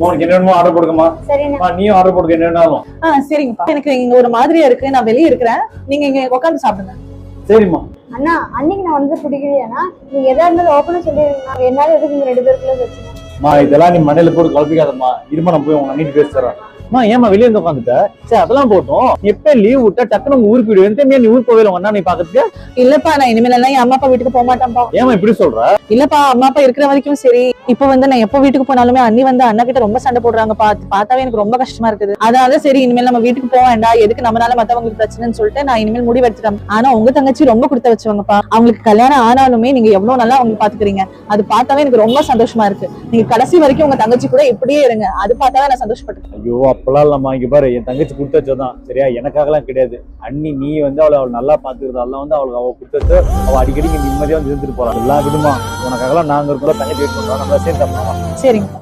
உனக்கு என்னென்னமோ ஆர்டர் அம்மா, நீயும் ஆர்டர் போடுங்க என்னென்னாலும். ஆ சரிங்கப்பா. எனக்கு இங்க ஒரு மாதிரியா இருக்கு. நான் வெளியே இருக்கிறேன். நீங்க இங்க உட்காந்து சாப்பிடுங்க. சரிம்மா. அண்ணா அன்னைக்கு நான் வந்து பிடிக்கலையாண்ணா நீங்க எதா இருந்தாலும் ஓப்பனா சொல்லிடுங்கண்ணா என்னால எதுக்கு ரெண்டு பேருக்குள்ள அம்மா இதெல்லாம் நீ மண்டையில போட்டு குழப்பிக்காதம்மா. இருமா நான் போய் உங்க அண்ணிட்டு பேசி அம்மா ஏமா வெளியே வந்து உட்காந்துட்ட சரி அதெல்லாம் போட்டோம். எப்ப லீவ் விட்டா டக்குனு ஊருக்கு போயிடு எந்த நீ ஊருக்கு போகல உங்க நீ பாக்கிறதுக்கு? இல்லப்பா நான் இனிமேல் எல்லாம் என் அம்மா அப்பா வீட்டுக்கு போக மாட்டேன்ப்பா. ஏமா இப்படி சொல்ற? இல்லப்பா அம்மா அப்பா இருக்கிற வரைக்கும் சரி. இப்ப வந்து நான் எப்ப வீட்டுக்கு போனாலுமே அண்ணி வந்து அண்ணா கிட்ட ரொம்ப சண்டை போடுறாங்கப்பா அது பார்த்தாவே எனக்கு ரொம்ப கஷ்டமா இருக்குது. அதனால சரி இனிமேல் நம்ம வீட்டுக்கு போக வேண்டாம். எதுக்கு நம்மளால மத்தவங்களுக்கு பிரச்சனைன்னு சொல்லிட்டு நான் இனிமேல் முடிவு எடுத்துட்டேன். ஆனா உங்க தங்கச்சி ரொம்ப கொடுத்த வச்சவங்கப்பா அவங்களுக்கு கல்யாணம் ஆனாலுமே நீங்க எவ்வளவு நல்லா அவங்க பாத்துக்கிறீங்க. அது பார்த்தாவே எனக்கு ரொம்ப சந்தோஷமா இருக்கு. நீங்க கடைசி வரைக்கும் உங்க தங்கச்சி கூட இப்படியே இருங்க. அது பார்த்தாவே நான் சந்தோஷப்பட்டேன் ஐயோ அப்பெல்லாம் வாங்கி பாரு என் தங்கச்சி கொடுத்து வச்சதான் சரியா? எனக்காகலாம் கிடையாது. அண்ணி நீ வந்து அவளை அவள் நல்லா பாத்துக்கிறதால வந்து அவளுக்கு அவள் கொடுத்து அவள் அடிக்கடி இங்கே நிம்மதியா வந்து இருந்துட்டு போகிறான் எல்லாம் விடுமா. உனக்காகலாம் நாங்க இருக்கோம் தங்கச்சி வெயிட் பண்ணுறோம் நம்ம சேர்ந்து சரிங்க